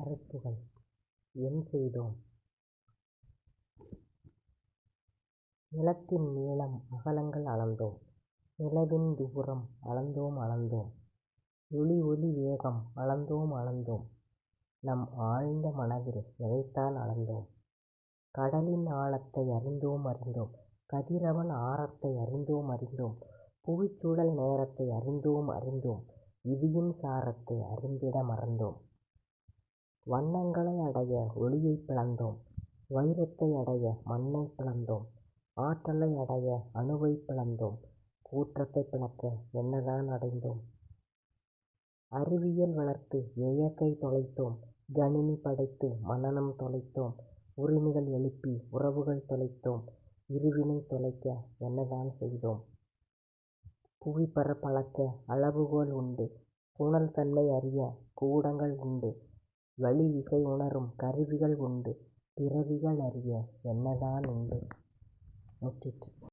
கருத்துகள். என் செய்தோம்? நிலத்தின் நீளம் அகலங்கள் அளந்தோம். நிலவின் தூரம் அளந்தோம் அளந்தோம். ஒளி ஒளி வேகம் அளந்தோம் அளந்தோம். நம் ஆழ்ந்த மனதில் எதைத்தான் அளந்தோம்? கடலின் ஆழத்தை அறிந்தோம் அறிந்தோம். கதிரவன் ஆரத்தை அறிந்தோம் அறிந்தோம். புவிச்சுழல் நேரத்தை அறிந்தோம் அறிந்தோம். விதியின் சாரத்தை அறிந்திட மறந்தோம். வண்ணங்களை அடைய ஒளியைப் பிளந்தோம். வைரத்தை அடைய மண்ணைப் பிளந்தோம். ஆற்றலை அடைய அணுவைப் பிளந்தோம். கூற்றத்தைப் பிளக்க என்னதான் அடைந்தோம்? அறிவியல் வளர்த்து இயற்கை தொலைத்தோம். கணினி படைத்து மனநலம் தொலைத்தோம். உரிமைகள் எழுப்பி உறவுகள் தொலைத்தோம். இருவினை தொலைக்க என்னதான் செய்தோம்? புவிப்பரப்பளக்க அளவுகோல் உண்டு. புனல் தன்மை அறிய கூடங்கள் உண்டு. வளிவிசை உணரும் கருவிகள் உண்டு பிறவிகள் அறிய என்னதான் உண்டு? முற்றிற்று.